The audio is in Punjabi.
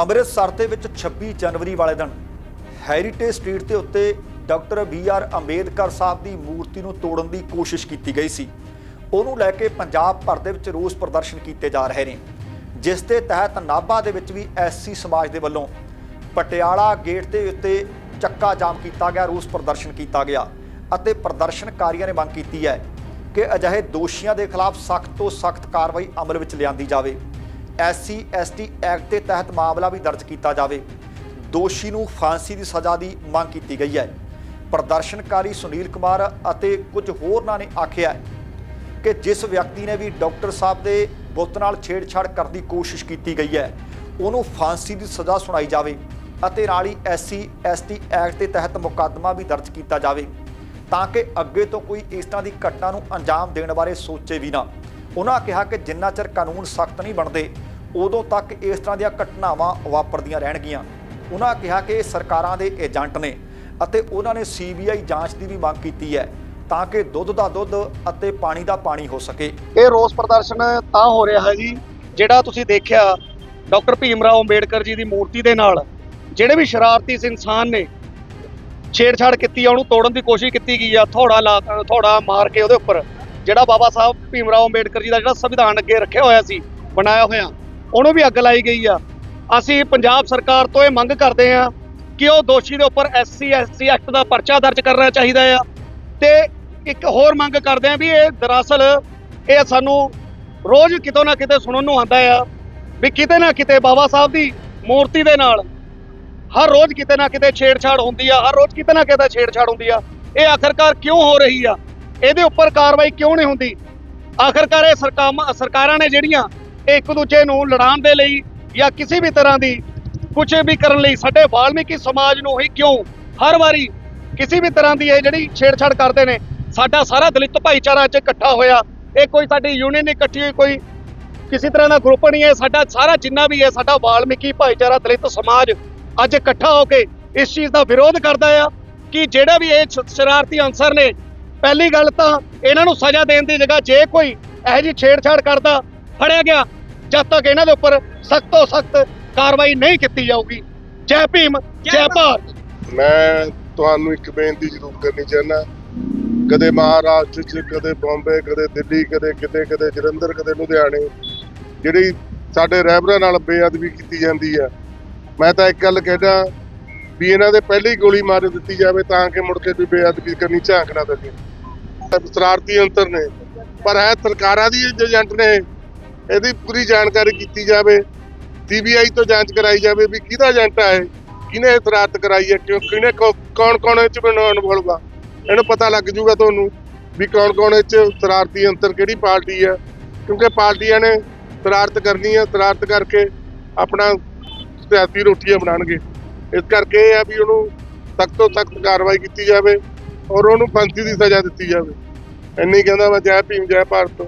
ਅੰਮ੍ਰਿਤਸਰ ਦੇ ਵਿੱਚ 26 ਜਨਵਰੀ ਵਾਲੇ ਦਿਨ ਹੈਰੀਟੇਜ ਸਟਰੀਟ ਦੇ ਉੱਤੇ doctor B R Ambedkar Sahib ਦੀ ਮੂਰਤੀ ਨੂੰ ਤੋੜਨ ਦੀ ਕੋਸ਼ਿਸ਼ ਕੀਤੀ ਗਈ ਸੀ। ਉਹਨੂੰ ਲੈ ਕੇ ਪੰਜਾਬ ਭਰ ਦੇ ਵਿੱਚ ਰੋਸ ਪ੍ਰਦਰਸ਼ਨ ਕੀਤੇ ਜਾ ਰਹੇ ਨੇ, ਜਿਸ ਦੇ ਤਹਿਤ ਨਾਭਾ ਦੇ ਵਿੱਚ ਵੀ ਐਸਸੀ ਸਮਾਜ ਦੇ ਵੱਲੋਂ ਪਟਿਆਲਾ ਗੇਟ ਦੇ ਉੱਤੇ ਚੱਕਾ ਜਾਮ ਕੀਤਾ ਗਿਆ, ਰੋਸ ਪ੍ਰਦਰਸ਼ਨ ਕੀਤਾ ਗਿਆ ਅਤੇ ਪ੍ਰਦਰਸ਼ਨਕਾਰੀਆਂ ਨੇ ਮੰਗ ਕੀਤੀ ਹੈ ਕਿ ਅਜਿਹੇ ਦੋਸ਼ੀਆਂ ਦੇ ਖਿਲਾਫ ਸਖਤ ਤੋਂ ਸਖਤ ਕਾਰਵਾਈ ਅਮਲ ਵਿੱਚ ਲਿਆਂਦੀ ਜਾਵੇ। ਐਸਸੀ, ਐਸਟੀ ਐਕਟ ਦੇ ਤਹਿਤ ਮਾਮਲਾ ਵੀ ਦਰਜ ਕੀਤਾ ਜਾਵੇ। ਦੋਸ਼ੀ ਨੂੰ ਫਾਂਸੀ ਦੀ ਸਜ਼ਾ ਦੀ ਮੰਗ ਕੀਤੀ ਗਈ ਹੈ। ਪ੍ਰਦਰਸ਼ਨਕਾਰੀ ਸੁਨੀਲ ਕੁਮਾਰ ਅਤੇ ਕੁਝ ਹੋਰਨਾਂ ਨੇ ਆਖਿਆ ਕਿ ਜਿਸ ਵਿਅਕਤੀ ਨੇ ਵੀ ਡਾਕਟਰ ਸਾਹਿਬ ਦੇ ਬੁੱਤ ਨਾਲ ਛੇੜਛਾੜ ਕਰਨ ਦੀ ਕੋਸ਼ਿਸ਼ ਕੀਤੀ ਗਈ ਹੈ, ਉਹਨੂੰ ਫਾਂਸੀ ਦੀ ਸਜ਼ਾ ਸੁਣਾਈ ਜਾਵੇ ਅਤੇ ਨਾਲ ਹੀ ਐਸਸੀ, ਐਸਟੀ ਐਕਟ ਦੇ ਤਹਿਤ ਮੁਕੱਦਮਾ ਵੀ ਦਰਜ ਕੀਤਾ ਜਾਵੇ ਤਾਂ ਕਿ ਅੱਗੇ ਤੋਂ ਕੋਈ ਇਸ ਤਰ੍ਹਾਂ ਦੀ ਘਟਨਾ ਨੂੰ ਅੰਜਾਮ ਦੇਣ ਬਾਰੇ ਸੋਚੇ ਵੀ ਨਾ। ਉਹਨਾਂ ਕਿਹਾ ਕਿ ਜਿੰਨਾ ਚਿਰ ਕਾਨੂੰਨ ਸਖਤ ਨਹੀਂ ਬਣਦੇ, ਉਦੋਂ ਤੱਕ ਇਸ ਤਰ੍ਹਾਂ ਦੀਆਂ ਘਟਨਾਵਾਂ ਵਾਪਰਦੀਆਂ ਰਹਿਣਗੀਆਂ। ਉਹਨਾਂ ਕਿਹਾ ਕਿ ਇਹ ਸਰਕਾਰਾਂ ਦੇ ਏਜੰਟ ਨੇ ਅਤੇ ਉਹਨਾਂ ਨੇ ਸੀਬੀਆਈ ਜਾਂਚ ਦੀ ਵੀ ਮੰਗ ਕੀਤੀ ਹੈ ਤਾਂ ਕਿ ਦੁੱਧ ਦਾ ਦੁੱਧ ਅਤੇ ਪਾਣੀ ਦਾ ਪਾਣੀ ਹੋ ਸਕੇ। ਇਹ ਰੋਸ ਪ੍ਰਦਰਸ਼ਨ ਤਾਂ ਹੋ ਰਿਹਾ ਹੈ ਜੀ, ਜਿਹੜਾ ਤੁਸੀਂ ਦੇਖਿਆ, ਡਾਕਟਰ ਭੀਮ ਰਾਓ ਅੰਬੇਡਕਰ ਜੀ ਦੀ ਮੂਰਤੀ ਦੇ ਨਾਲ, ਜਿਹੜੇ ਵੀ ਸ਼ਰਾਰਤੀ ਇਨਸਾਨ ਨੇ, ਛੇੜਛਾੜ ਕੀਤੀ ਆ, ਉਹਨੂੰ ਤੋੜਨ ਦੀ ਕੋਸ਼ਿਸ਼ ਕੀਤੀ ਗਈ ਆ, ਥੋੜਾ ਲਾ, ਥੋੜਾ ਮਾਰ ਕੇ ਉਹਦੇ ਉੱਪਰ। ਜਿਹੜਾ ਬਾਬਾ ਸਾਹਿਬ ਭੀਮ ਰਾਓ ਅੰਬੇਡਕਰ ਜੀ ਦਾ ਜਿਹੜਾ ਸੰਵਿਧਾਨ ਅੱਗੇ ਰੱਖਿਆ ਹੋਇਆ ਸੀ, ਬਣਾਇਆ ਹੋਇਆ, ਉਹਨੂੰ ਵੀ ਅੱਗ ਲਾਈ ਗਈ ਆ। ਅਸੀਂ ਪੰਜਾਬ ਸਰਕਾਰ ਤੋਂ ਇਹ ਮੰਗ ਕਰਦੇ ਆ ਕਿ ਉਹ ਦੋਸ਼ੀ ਦੇ ਉੱਪਰ ਐਸਸੀ ਐਸਟੀ ਐਕਟ ਦਾ ਪਰਚਾ ਦਰਜ ਕਰਨਾ ਚਾਹੀਦਾ ਆ। ਤੇ ਇੱਕ ਹੋਰ ਮੰਗ ਕਰਦੇ ਆ ਵੀ ਇਹ ਦਰਅਸਲ ਇਹ ਸਾਨੂੰ ਰੋਜ਼ ਕਿਤੋਂ ਨਾ ਕਿਤੇ ਸੁਣਨ ਨੂੰ ਆਉਂਦਾ ਆ ਵੀ ਕਿਤੇ ਨਾ ਕਿਤੇ ਬਾਬਾ ਸਾਹਿਬ ਦੀ ਮੂਰਤੀ ਦੇ ਨਾਲ ਹਰ ਰੋਜ਼ ਕਿਤੇ ਨਾ ਕਿਤੇ ਛੇੜਛਾੜ ਹੁੰਦੀ ਆ, ਹਰ ਰੋਜ਼ ਕਿਤੇ ਨਾ ਕਿਤੇ ਛੇੜਛਾੜ ਹੁੰਦੀ ਆ। ਇਹ ਆਖਰਕਾਰ ਕਿਉਂ ਹੋ ਰਹੀ ਆ? ਇਹਦੇ ਉੱਪਰ ਕਾਰਵਾਈ ਕਿਉਂ ਨਹੀਂ ਹੁੰਦੀ? ਆਖਰਕਾਰ ਇਹ ਸਰਕਾਰਾਂ ਸਰਕਾਰਾਂ ਨੇ ਜਿਹੜੀਆਂ ਇਹ ਇੱਕ ਦੂਜੇ ਨੂੰ ਲੜਾਉਣ ਦੇ ਲਈ ਜਾਂ ਕਿਸੇ ਵੀ ਤਰ੍ਹਾਂ ਦੀ ਕੁਝ ਵੀ ਕਰਨ ਲਈ ਸਾਡੇ ਵਾਲਮੀਕੀ ਸਮਾਜ ਨੂੰ ਹੀ ਕਿਉਂ ਹਰ ਵਾਰੀ ਕਿਸੇ ਵੀ ਤਰ੍ਹਾਂ ਦੀ ਇਹ ਜਿਹੜੀ ਛੇੜਛਾੜ ਕਰਦੇ ਨੇ, ਸਾਡਾ ਸਾਰਾ ਦਲਿਤ ਭਾਈਚਾਰਾ ਅੱਜ ਇਕੱਠਾ ਹੋਇਆ। ਇਹ ਕੋਈ ਸਾਡੀ ਯੂਨੀਅਨ ਨਹੀਂ ਇਕੱਠੀ ਹੋਈ, ਕੋਈ ਕਿਸੇ ਤਰ੍ਹਾਂ ਦਾ ਗਰੁੱਪ ਨਹੀਂ ਹੈ। ਸਾਡਾ ਸਾਰਾ ਜਿੰਨਾ ਵੀ ਹੈ, ਸਾਡਾ ਵਾਲਮੀਕੀ ਭਾਈਚਾਰਾ, ਦਲਿਤ ਸਮਾਜ ਅੱਜ ਇਕੱਠਾ ਹੋ ਕੇ ਇਸ ਚੀਜ਼ ਦਾ ਵਿਰੋਧ ਕਰਦਾ ਆ ਕਿ ਜਿਹੜਾ ਵੀ ਇਹ ਸ਼ਰਾਰਤੀ ਅਨਸਰ ਨੇ ਪਹਿਲੀ ਗੱਲ ਤਾਂ ਇਹਨਾਂ ਨੂੰ ਸਜ਼ਾ ਦੇਣ ਦੀ ਜਗ੍ਹਾ ਜੇ ਕੋਈ ਇਹੋ ਜਿਹੀ ਛੇੜਛਾੜ ਕਰਦਾ ਫੜਿਆ ਗਿਆ ਜਦ ਤੱਕ ਇਹਨਾਂ ਦੇ ਉੱਪਰ ਸਖਤ ਤੋਂ ਸਖਤ ਕਾਰਵਾਈ ਨਹੀਂ ਕੀਤੀ ਜਾਊਗੀ। ਜੈ ਭੀਮ ਜੈ ਭਾਰਤ। ਮੈਂ ਤੁਹਾਨੂੰ ਇੱਕ ਬੇਨਤੀ ਜ਼ਰੂਰ ਕਰਨੀ ਚਾਹੁੰਦਾ ਕਦੇ ਮਹਾਰਾਸ਼ਟਰ ਚ ਕਦੇ ਬੰਬੇ ਕਦੇ ਦਿੱਲੀ ਕਦੇ ਕਿਤੇ ਕਦੇ ਜਲੰਧਰ ਕਦੇ ਲੁਧਿਆਣੇ ਜਿਹੜੀ ਸਾਡੇ ਰਹਿਬਰਾਂ ਨਾਲ ਬੇਅਦਬੀ ਕੀਤੀ ਜਾਂਦੀ ਆ ਮੈਂ ਤਾਂ ਇੱਕ ਗੱਲ ਕਹਿਦਾ ਵੀ ਇਹਨਾਂ ਦੇ ਪਹਿਲੀ ਗੋਲੀ ਮਾਰ ਦਿੱਤੀ ਜਾਵੇ ਤਾਂ ਕਿ ਮੁੜ ਕੇ ਵੀ ਬੇਅਦਬੀ ਕਰਨੀ ਝਾਂਕ ਨਾ ਲੱਗੇ। ਸ਼ਰਾਰਤੀ ਅੰਤਰ ਨੇ। ਪਰ ਹੈ ਸਰਕਾਰਾਂ ਦੀ ਏਜੰਟ ਨੇ, ਇਹਦੀ ਪੂਰੀ ਜਾਣਕਾਰੀ ਕੀਤੀ ਜਾਵੇ, ਸੀਬੀਆਈ ਤੋਂ ਜਾਂਚ ਕਰਾਈ ਜਾਵੇ ਵੀ ਕਿਹਦਾ ਏਜੰਟ ਆ ਕਿਹਨੇ ਇਹ ਸ਼ਰਾਰਤ ਕਰਾਈ ਹੈ, ਕਿਉਂ, ਕਿਹਨੇ ਕੌਣ ਕੌਣ ਇਹ ਚ ਇਨਵੋਲਵ ਆ ਇਹਨੂੰ ਪਤਾ ਲੱਗ ਜੂਗਾ ਤੁਹਾਨੂੰ ਵੀ ਕੌਣ ਕੌਣ ਇਹ ਚ ਸ਼ਰਾਰਤੀ ਅੰਤਰ ਕਿਹੜੀ ਪਾਰਟੀ ਆ ਕਿਉਂਕਿ ਪਾਰਟੀਆਂ ਨੇ ਸ਼ਰਾਰਤ ਕਰਨੀ ਹੈ, ਸ਼ਰਾਰਤ ਕਰਕੇ ਆਪਣਾ ਸਿਆਸੀ ਰੋਟੀਆਂ ਬਣਾਉਣਗੇ। ਇਸ ਕਰਕੇ ਇਹ ਆ ਵੀ ਉਹਨੂੰ ਸਖਤ ਤੋਂ ਸਖਤ ਕਾਰਵਾਈ ਕੀਤੀ ਜਾਵੇ। ਔਰ ਉਹਨੂੰ ਫਾਂਸੀ ਦੀ ਸਜ਼ਾ ਦਿੱਤੀ ਜਾਵੇ। ਇੰਨੀ ਕਹਿੰਦਾ ਮੈਂ ਜੈ ਭੀਮ ਜੈ ਭਾਰਤ।